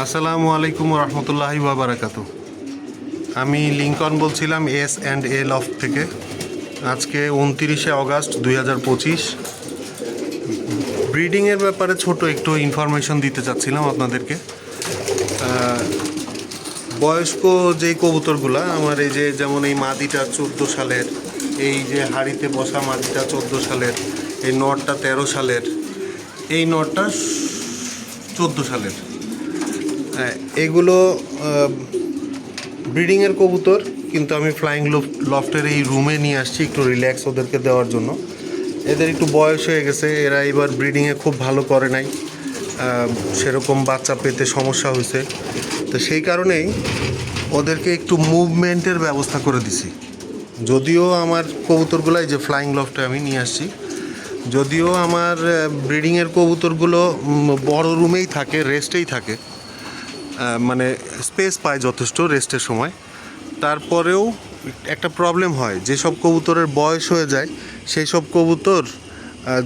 আসসালামু আলাইকুম রহমতুল্লাহি বারাকাতু আমি লিঙ্কন বলছিলাম এস অ্যান্ড এ লফ থেকে। আজকে উনতিরিশে অগাস্ট দুই হাজার পঁচিশ। ব্রিডিংয়ের ব্যাপারে ছোট একটু ইনফরমেশন দিতে চাচ্ছিলাম আপনাদেরকে। বয়স্ক যেই কবুতরগুলা, আমার এই যে যেমন এই মাদিটা চোদ্দ সালের, এই যে হাড়িতে বসা মাদিটা চোদ্দ সালের, এই নটটা তেরো সালের, এই নটটা চোদ্দ সালের। এগুলো ব্রিডিংয়ের কবুতর, কিন্তু আমি ফ্লাইং লফটের এই রুমে নিয়ে আসছি একটু রিল্যাক্স ওদেরকে দেওয়ার জন্য। এদের একটু বয়স হয়ে গেছে, এরা এবার ব্রিডিংয়ে খুব ভালো করে নাই। সেরকম বাচ্চা পেতে সমস্যা হয়েছে। তো সেই কারণেই ওদেরকে একটু মুভমেন্টের ব্যবস্থা করে দিছি। যদিও আমার কবুতরগুলাই, যে ফ্লাইং লফটে আমি নিয়ে আসছি, যদিও আমার ব্রিডিংয়ের কবুতরগুলো বড় রুমেই থাকে রেস্টেই থাকে। মানে স্পেস পায় যথেষ্ট রেস্টের সময়। তারপরেও একটা প্রবলেম হয়, যেসব কবুতরের বয়স হয়ে যায় সেই সব কবুতর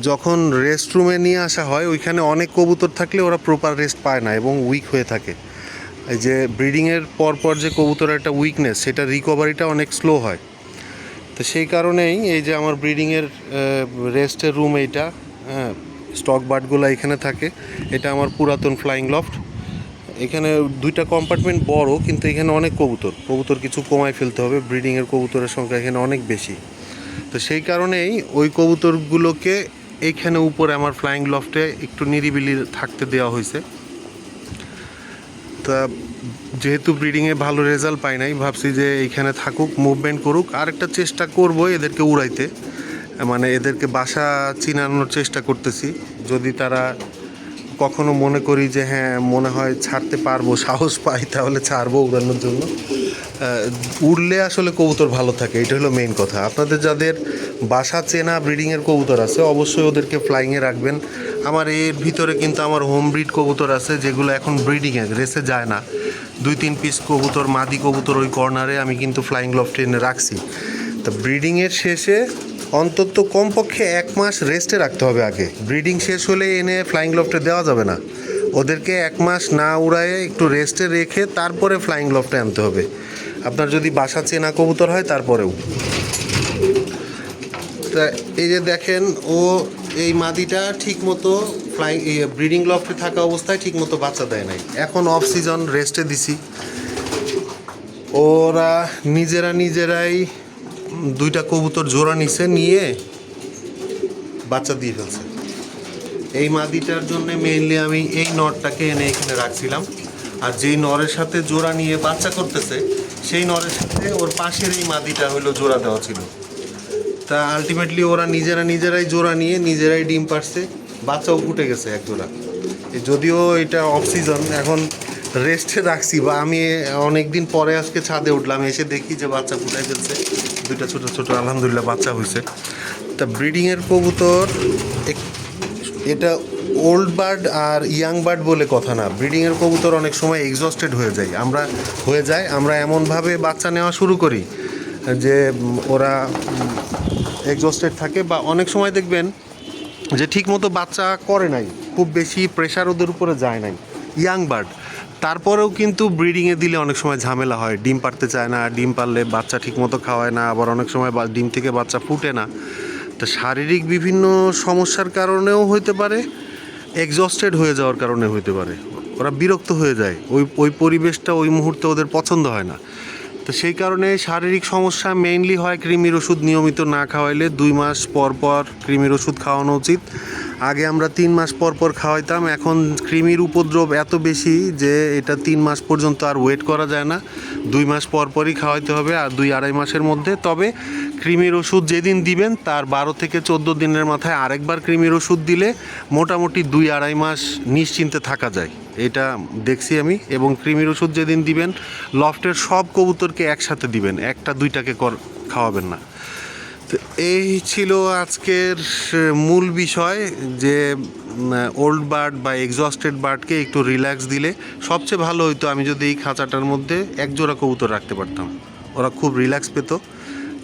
যখন রেস্ট রুমে নিয়ে আসা হয়, ওইখানে অনেক কবুতর থাকলে ওরা প্রপার রেস্ট পায় না এবং উইক হয়ে থাকে। এই যে ব্রিডিংয়ের পরপর যে কবুতরের একটা উইকনেস সেটা রিকভারিটা অনেক স্লো হয়। তো সেই কারণেই এই যে আমার ব্রিডিংয়ের রেস্টের রুম এইটা হ্যাঁ স্টক বার্ডগুলো এখানে থাকে, এটা আমার পুরাতন ফ্লাইং লফট এখানে দুইটা কম্পার্টমেন্ট বড়, কিন্তু এখানে অনেক কবুতর। কবুতর কিছু কমায় ফেলতে হবে ব্রিডিংয়ের কবুতরের সংখ্যা এখানে অনেক বেশি। তো সেই কারণেই ওই কবুতরগুলোকে এইখানে উপরে আমার ফ্লাইং লফটে একটু নিরিবিলি থাকতে দেওয়া হয়েছে। তা যেহেতু ব্রিডিংয়ে ভালো রেজাল্ট পাই নাই, ভাবছি যে এইখানে থাকুক মুভমেন্ট করুক। আর একটা চেষ্টা করব এদেরকে উড়াইতে। মানে এদেরকে বাসা চিনানোর চেষ্টা করতেছি। যদি তারা কখনো মনে করি যে হ্যাঁ মনে হয় ছাড়তে পারব, সাহস পাই, তাহলে ছাড়বো উড়ানোর জন্য। উড়লে আসলে কবুতর ভালো থাকে, এটা হলো মেইন কথা। আপনাদের যাদের বাসা চেনা ব্রিডিংয়ের কবুতর আছে, অবশ্যই ওদেরকে ফ্লাইংয়ে রাখবেন। আমার এর ভিতরে কিন্তু আমার হোম ব্রিড কবুতর আছে, যেগুলো এখন ব্রিডিংয়ে রেসে যায় না। দুই, তিন পিস কবুতর, মাদি কবুতর ওই কর্নারে আমি কিন্তু ফ্লাইং লফটে এনে রাখছি। তা ব্রিডিংয়ের শেষে অন্তত কমপক্ষে এক মাস রেস্টে রাখতে হবে আগে। ব্রিডিং শেষ হলে এনে ফ্লাইং লফটে দেওয়া যাবে না। ওদেরকে এক মাস না উড়ায়ে একটু রেস্টে রেখে তারপরে ফ্লাইং লফটে আনতে হবে। আপনার যদি বাসা চেনা কবুতর হয়, তারপরেও। তা এই যে দেখেন, ও এই মাদিটা ঠিক মতো ফ্লাইং ব্রিডিং লফটে থাকা অবস্থায় ঠিক মতো বাচ্চা দেয় নাই। এখন অফ সিজন রেস্টে দিছি। ওরা নিজেরা নিজেরাই দুইটা কবুতর জোড়া নিছে, নিয়ে বাচ্চা দিয়ে ফেলছে। এই মাদিটার জন্য মেইনলি আমি এই নরটাকে এনে এখানে রাখছিলাম। আর যেই নরের সাথে জোড়া নিয়ে বাচ্চা করতেছে, সেই নরের সাথে ওর পাশের এই মাদিটা হলো জোড়া দেওয়া ছিল। তা আলটিমেটলি ওরা নিজেরা নিজেরাই জোড়া নিয়ে নিজেরাই ডিম পারছে বাচ্চাও ফুটে গেছে এক জোড়া। যদিও এটা অফ সিজন এখন রেস্টে রাখছি বা আমি অনেক দিন পরে আজকে ছাদে উঠলাম, এসে দেখি যে বাচ্চা ফুটাই ফেলছে। দুইটা ছোট ছোট, আলহামদুলিল্লাহ বাচ্চা হয়েছে। তা ব্রিডিংয়ের কবুতর এটা ওল্ড বার্ড আর ইয়াং বার্ড বলে কথা না। ব্রিডিংয়ের কবুতর অনেক সময় এক্সস্টেড হয়ে যায়। আমরা, হয়ে যায়, আমরা এমনভাবে বাচ্চা নেওয়া শুরু করি যে ওরা এক্সস্টেড থাকে বা অনেক সময় দেখবেন যে ঠিকমতো বাচ্চা করে নাই, খুব বেশি প্রেশার ওদের উপরে যায় নাই। Young bird. তারপরেও কিন্তু ব্রিডিংয়ে দিলে অনেক সময় ঝামেলা হয়। ডিম পারতে চায় না, ডিম পারলে বাচ্চা ঠিকমতো খাওয়ায় না, আবার অনেক সময় ডিম থেকে বাচ্চা ফুটে না। তো শারীরিক বিভিন্ন সমস্যার কারণেও হইতে পারে এক্সস্টেড হয়ে যাওয়ার কারণে হইতে পারে। ওরা বিরক্ত হয়ে যায়। ওই ওই পরিবেশটা ওই মুহূর্তে ওদের পছন্দ হয় না। তো সেই কারণে শারীরিক সমস্যা মেইনলি হয়, কৃমির ওষুধ নিয়মিত না খাওয়াইলে দুই মাস পর পর কৃমির ওষুধ খাওয়ানো উচিত। আগে আমরা তিন মাস পর পর খাওয়াইতাম, এখন কৃমির উপদ্রব এত বেশি যে এটা তিন মাস পর্যন্ত আর ওয়েট করা যায় না। দুই মাস পর পরই খাওয়াইতে হবে আর দুই আড়াই মাসের মধ্যে। তবে কৃমির ওষুধ যেদিন দিবেন, তার বারো থেকে চোদ্দ দিনের মাথায় আরেকবার কৃমির ওষুধ দিলে মোটামুটি দুই আড়াই মাস নিশ্চিন্তে থাকা যায়। এটা দেখছি আমি। এবং কৃমির ওষুধ যেদিন দিবেন, লফটের সব কবুতরকে একসাথে দিবেন। একটা দুইটাকে কর খাওয়াবেন না। তো এই ছিল আজকের মূল বিষয় যে ওল্ড বার্ড বা এক্সস্টেড বার্ডকে একটু রিল্যাক্স দিলে সবচেয়ে ভালো হইতো আমি যদি এই খাঁচাটার মধ্যে এক জোড়া কবুতর রাখতে পারতাম। ওরা খুব রিল্যাক্স পেত।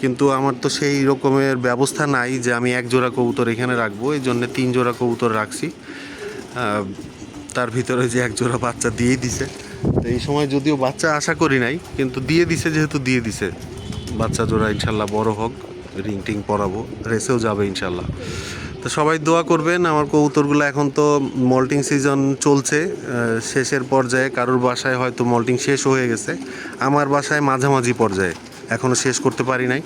কিন্তু আমার তো সেই রকমের ব্যবস্থা নাই যে আমি এক জোড়া কবুতর এখানে রাখব। এই জন্যে তিন জোড়া কবুতর রাখছি। তার ভিতরে যে এক জোড়া বাচ্চা দিয়েই দিছে। তো এই সময় যদিও বাচ্চা আশা করি নাই, কিন্তু দিয়ে দিছে যেহেতু দিয়ে দিছে। বাচ্চা জোড়া ইনশাল্লাহ বড় হোক। রিং টিং পরাবো, রেসেও যাবে ইনশাল্লাহ। তো সবাই দোয়া করবেন, আমার কবুতরগুলো এখন তো মল্টিং সিজন চলছে শেষের পর্যায়ে কারোর বাসায় হয়তো মল্টিং শেষ হয়ে গেছে, আমার বাসায় মাঝামাঝি পর্যায়ে এখনও শেষ করতে পারি নাই।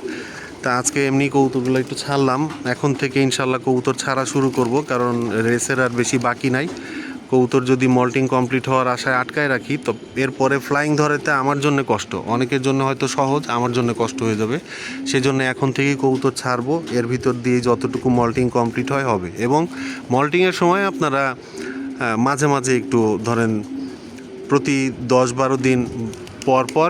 তা আজকে এমনি কবুতরগুলো একটু ছাড়লাম, এখন থেকে ইনশাল্লাহ কবুতর ছাড়া শুরু করব, কারণ রেসের আর বেশি বাকি নাই। কবুতর যদি মল্টিং কমপ্লিট হওয়ার আশায় আটকায় রাখি, তো এরপরে ফ্লাইং ধরেতে আমার জন্য কষ্ট। অনেকের জন্য হয়তো সহজ, আমার জন্য কষ্ট হয়ে যাবে। সেজন্য এখন থেকেই কবুতর ছাড়বো। এর ভিতর দিয়ে যতটুকু মল্টিং কমপ্লিট হয় হবে। এবং মল্টিংয়ের সময় আপনারা মাঝে মাঝে একটু ধরেন প্রতি দশ বারো দিন পর পর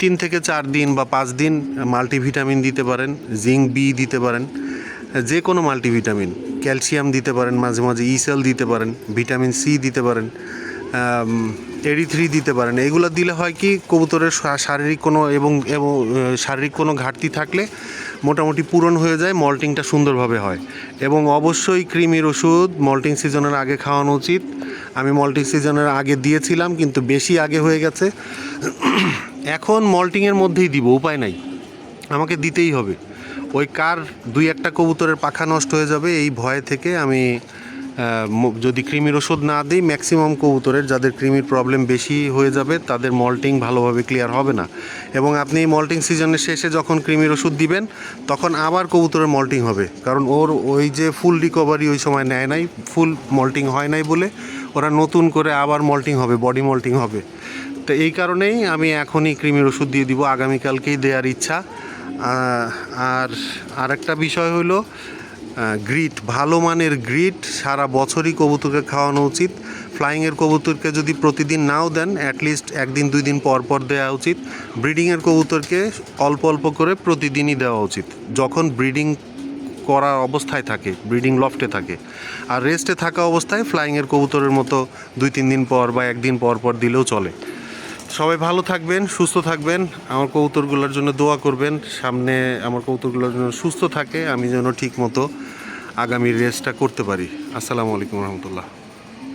তিন থেকে চার দিন বা পাঁচ দিন মাল্টিভিটামিন দিতে পারেন জিঙ্ক বি দিতে পারেন, যে কোনো মাল্টিভিটামিন ক্যালসিয়াম দিতে পারেন, মাঝে মাঝে ইসেল দিতে পারেন ভিটামিন সি দিতে পারেন এডি থ্রি দিতে পারেন। এগুলো দিলে হয় কি, কবুতরের শারীরিক কোনো এবং এবং শারীরিক কোনো ঘাটতি থাকলে মোটামুটি পূরণ হয়ে যায়, মল্টিংটা সুন্দরভাবে হয়। এবং অবশ্যই ক্রিমির ওষুধ, মল্টিং সিজনের আগে খাওয়ানো উচিত। আমি মল্টিং সিজনের আগে দিয়েছিলাম, কিন্তু বেশি আগে হয়ে গেছে। এখন মল্টিংয়ের মধ্যেই দিব, উপায় নাই। আমাকে দিতেই হবে। ওই কার দুই একটা কবুতরের পাখা নষ্ট হয়ে যাবে, এই ভয় থেকে আমি যদি কৃমির ওষুধ না দিই ম্যাক্সিমাম কবুতরের যাদের কৃমির প্রবলেম বেশি হয়ে যাবে, তাদের মল্টিং ভালোভাবে ক্লিয়ার হবে না। এবং আপনি মল্টিং সিজনের শেষে যখন কৃমির ওষুধ দিবেন, তখন আবার কবুতরের মল্টিং হবে। কারণ ওর ওই যে ফুল রিকভারি ওই সময় নেয় নাই ফুল মল্টিং হয় নাই বলে ওরা নতুন করে আবার মল্টিং হবে বডি মল্টিং হবে। তো এই কারণেই আমি এখনই কৃমির ওষুধ দিয়ে দিব, আগামীকালকেই দেওয়ার ইচ্ছা। আর আরেকটা বিষয় হলো গ্রিট ভালো মানের গ্রিট সারা বছরই কবুতরকে খাওয়ানো উচিত। ফ্লাইংয়ের কবুতরকে যদি প্রতিদিন নাও দেন অ্যাটলিস্ট একদিন, দুই দিন পর পর দেওয়া উচিত। ব্রিডিংয়ের কবুতরকে অল্প অল্প করে প্রতিদিনই দেওয়া উচিত, যখন ব্রিডিং করার অবস্থায় থাকে, ব্রিডিং লফটে থাকে। আর রেস্টে থাকা অবস্থায় ফ্লাইংয়ের কবুতরের মতো দুই, তিন দিন পর বা একদিন পর পর দিলেও চলে। সবাই ভালো থাকবেন, সুস্থ থাকবেন। আমার কৌতুকগুলোর জন্য দোয়া করবেন। সামনে আমার কৌতুকগুলোর জন্য সুস্থ থাকে, আমি যেন ঠিক মতো আগামী রেসটা করতে পারি। আসসালামু আলাইকুম রহমতুল্লাহ।